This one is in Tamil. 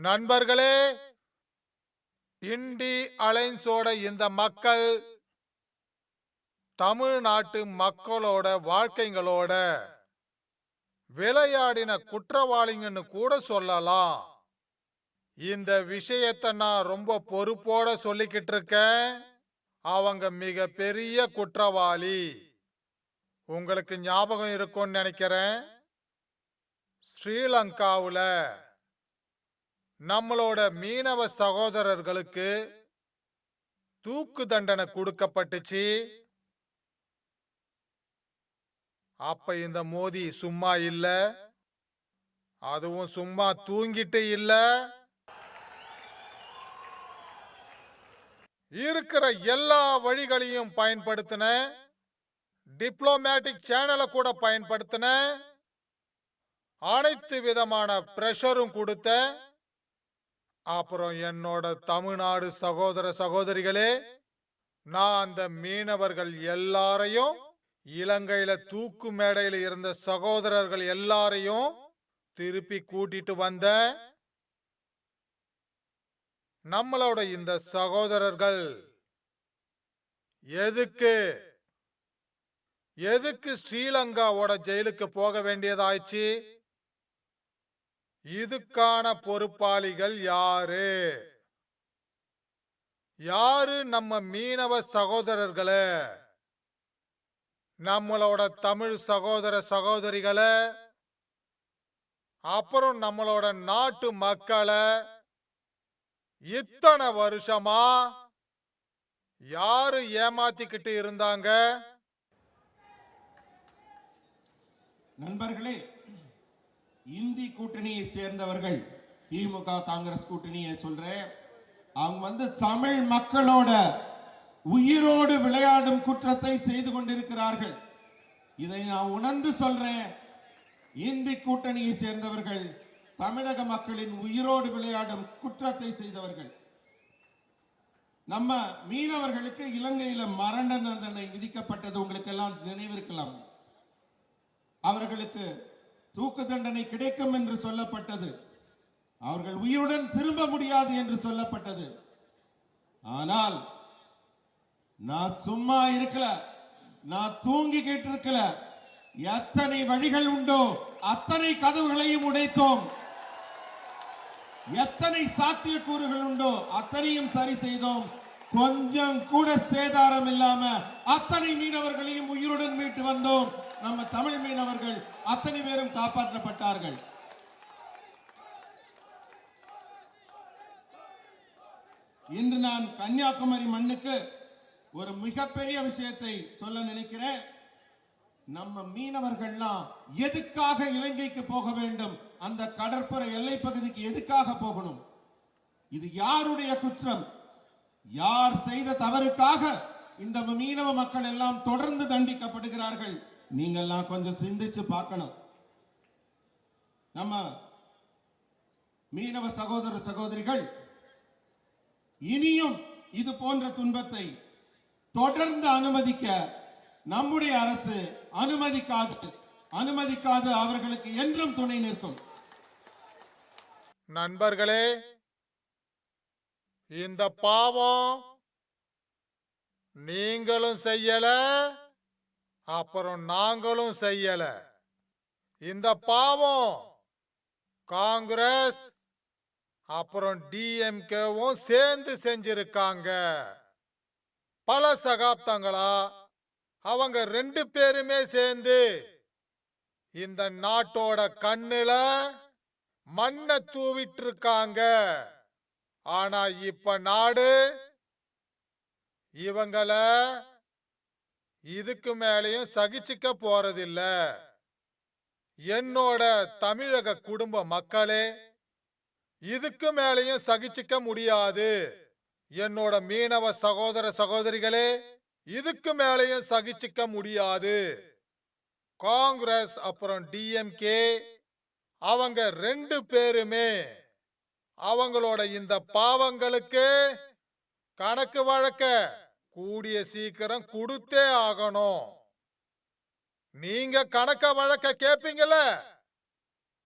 நண்பர்களே இண்டி அலைன்ஸோட இந்த மக்கள் தமிழ்நாட்டு மக்களோட வாழ்க்கைங்களோட விளையாடின குற்றவாளிங்கன்னு கூட சொல்லலாம். இந்த விஷயத்தை நான் ரொம்ப பொறுப்போட சொல்லிக்கிட்டு இருக்கேன். அவங்க மிக பெரிய குற்றவாளி. உங்களுக்கு ஞாபகம் இருக்கும்னு நினைக்கிறேன். ஸ்ரீலங்காவில் நம்மளோட மீனவ சகோதரர்களுக்கு தூக்கு தண்டனை கொடுக்கப்பட்டுச்சு. அப்ப இந்த மோதி சும்மா இல்ல. அதுவும் சும்மா தூங்கிட்டு இல்ல. இருக்கிற எல்லா வழிகளையும் பயன்படுத்தின. டிப்ளோமேட்டிக் சேனலை கூட பயன்படுத்தின. அனைத்து விதமான பிரஷரும் கொடுத்த. அப்புறம் என்னோட தமிழ்நாடு சகோதர சகோதரிகளே நான் அந்த மீனவர்கள் எல்லாரையும் இலங்கையில தூக்கு மேடையில இருந்த சகோதரர்கள் எல்லாரையும் திருப்பி கூட்டிட்டு வந்தேன் நம்மளோட இந்த சகோதரர்கள். எதுக்கு? எதுக்கு ஸ்ரீலங்காவோட ஜெயிலுக்கு போக வேண்டியதாயிடுச்சு இதுக்கான பொறுப்பாளிகள் யாரு? யாரு நம்ம மீனவ சகோதரர்களை? நம்மளோட தமிழ் சகோதர சகோதரிகளை? அப்புறம் நம்மளோட நாட்டு மக்களை? இத்தனை வருஷமா யாரு ஏமாத்திக்கிட்டு இருந்தாங்க? நண்பர்களே இந்தி கூட்டணியை சேர்ந்தவர்கள் திமுக காங்கிரஸ் கூட்டணியை சொல்றேன். அவங்க வந்து தமிழ் மக்களோட உயிரோடு விளையாடும் குற்றத்தை செய்து கொண்டிருக்கிறார்கள். இதை நான் உணர்ந்து சொல்றேன். இந்தி கூட்டணியை சேர்ந்தவர்கள் தமிழக மக்களின் உயிரோடு விளையாடும் குற்றத்தை செய்தவர்கள். நம்ம மீனவர்களுக்கு இலங்கையில மரண தண்டனை விதிக்கப்பட்டது உங்களுக்கு எல்லாம் நினைவிருக்கலாம். அவர்களுக்கு தூக்கு தண்டனை கிடைக்கும் என்று சொல்லப்பட்டது. அவர்கள் உயிருடன் திரும்ப முடியாது என்று சொல்லப்பட்டது. ஆனால் நான் சும்மா இருக்கல. நான் தூங்கிக்கிட்டு இருக்கல எத்தனை வழிகள் உண்டோ அத்தனை கதவுகளையும் உடைத்தோம். எத்தனை சாத்தியக்கூறுகள் உண்டோ அத்தனையும் சரி செய்தோம். கொஞ்சம் கூட சேதாரம் இல்லாம அத்தனை மீனவர்களையும் உயிருடன் மீட்டு வந்தோம். நம்ம தமிழ் மீனவர்கள் அத்தனை பேரும் காப்பாற்றப்பட்டார்கள். இன்று நான் கன்னியாகுமரி மண்ணுக்கு ஒரு மிகப்பெரிய விஷயத்தை சொல்ல நினைக்கிறேன். நம்ம மீனவர்கள்லாம் எதுக்காக இலங்கைக்கு போக வேண்டும்? அந்த கடற்புற எல்லை பகுதிக்கு எதுக்காக போகணும்? இது யாருடைய குற்றம்? யார் செய்த தவறுக்காக இந்த மீனவ மக்கள் எல்லாம் தொடர்ந்து தண்டிக்கப்படுகிறார்கள்? நீங்கள்லாம் கொஞ்சம் சிந்திச்சு பார்க்கணும். நம்ம மீனவ சகோதர சகோதரிகள் இனியும் இது போன்ற துன்பத்தை தொடர்ந்து அனுமதிக்க நம்முடைய அரசு அனுமதிக்காது அனுமதிக்காது அவர்களுக்கு என்றும் துணை நிற்கும். நண்பர்களே இந்த பாவம் நீங்களும் செய்யல. அப்புறம் நாங்களும் செய்யல. இந்த பாவம் காங்கிரஸ் அப்புறம் டிஎம்கேவும் சேர்ந்து செஞ்சிருக்காங்க. பல சகாப்தங்களா? அவங்க ரெண்டு பேருமே சேர்ந்து இந்த நாட்டோட கண்ணுல மண்ணை தூவிட்டு இருக்காங்க ஆனா இப்ப நாடு இவங்களை இதுக்கு மேலேயும் சகிச்சுக்க போறதில்ல. என்னோட தமிழக குடும்ப மக்களே இதுக்கு மேலேயும் சகிச்சுக்க முடியாது. என்னோட மீனவ சகோதர சகோதரிகளே இதுக்கு மேலேயும் சகிச்சுக்க முடியாது. காங்கிரஸ் அப்புறம் டிஎம்கே அவங்க ரெண்டு பேருமே அவங்களோட இந்த பாவங்களுக்கு கணக்கு வழக்க கூடிய சீக்கிரம் கொடுத்தே ஆகணும். நீங்க கணக்க வழக்க கேப்பீங்கல்ல?